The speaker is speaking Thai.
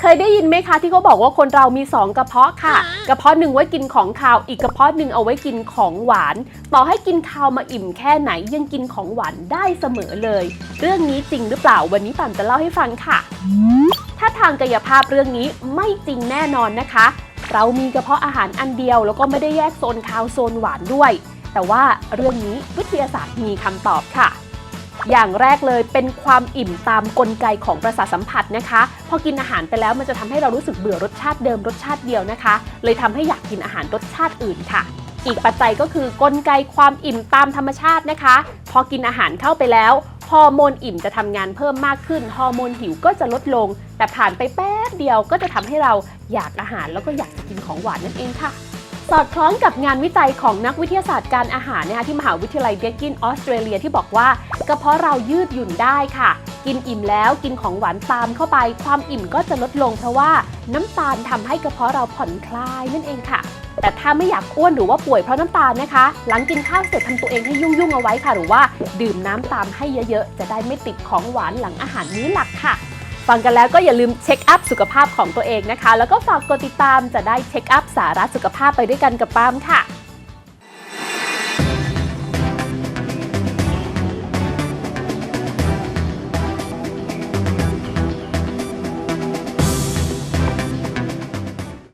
เคยได้ยินไหมคะที่เขาบอกว่าคนเรามี 2 กระเพาะค่ะ กระเพาะหนึ่งไว้กินของคาว อีกกระเพาะหนึ่งเอาไว้กินของหวาน ต่อให้กินคาวมาอิ่มแค่ไหนยังกินของหวานได้เสมอเลย เรื่องนี้จริงหรือเปล่าวันนี้ปั่นจะเล่าให้ฟังค่ะ ถ้าทางกายภาพเรื่องนี้ไม่จริงแน่นอนนะคะ เรามีกระเพาะอาหารอันเดียว แล้วก็ไม่ได้แยกโซนคาวโซนหวานด้วย แต่ว่าเรื่องนี้วิทยาศาสตร์มีคำตอบค่ะ อย่างแรกเลยเป็นความอิ่มตามกลไกของประสาทสัมผัสนะคะ พอกินอาหารไปแล้วมันจะทำให้เรารู้สึกเบื่อรสชาติเดิมรสชาติเดียวนะคะ เลยทำให้อยากกินอาหารรสชาติอื่นค่ะ อีกปัจจัยก็คือกลไกความอิ่มตามธรรมชาตินะคะ พอกินอาหารเข้าไปแล้วฮอร์โมนอิ่มจะทำงานเพิ่มมากขึ้นฮอร์โมนหิวก็จะลดลง แต่ผ่านไปแป๊บเดียวก็จะทำให้เราอยากอาหารแล้วก็อยากจะกินของหวานนั่นเองค่ะ สอดคล้องกับงานวิจัยของนักวิทยาศาสตร์การอาหารนะคะที่มหาวิทยาลัยเบกกินออสเตรเลียที่บอกว่ากระเพาะเรายืดหยุ่นได้ค่ะ กินอิ่มแล้วกินของหวานตามเข้าไป ความอิ่มก็จะลดลงเพราะว่าน้ำตาลทำให้กระเพาะเราผ่อนคลายนั่นเองค่ะแต่ถ้าไม่อยากอ้วนหรือว่าป่วยเพราะน้ำตาลนะคะ หลังกินข้าวเสร็จทำตัวเองให้ยุ่งๆเอาไว้ค่ะ หรือว่าดื่มน้ำตามให้เยอะๆ จะได้ไม่ติดของหวานหลังอาหารมื้อหลักค่ะ ฟังกันแล้วก็อย่าลืมเช็คอัพสุขภาพของตัวเองนะคะ แล้วก็ฝากกดติดตามจะได้เช็คอัพสาระสุขภาพไปด้วยกันกับปามค่ะ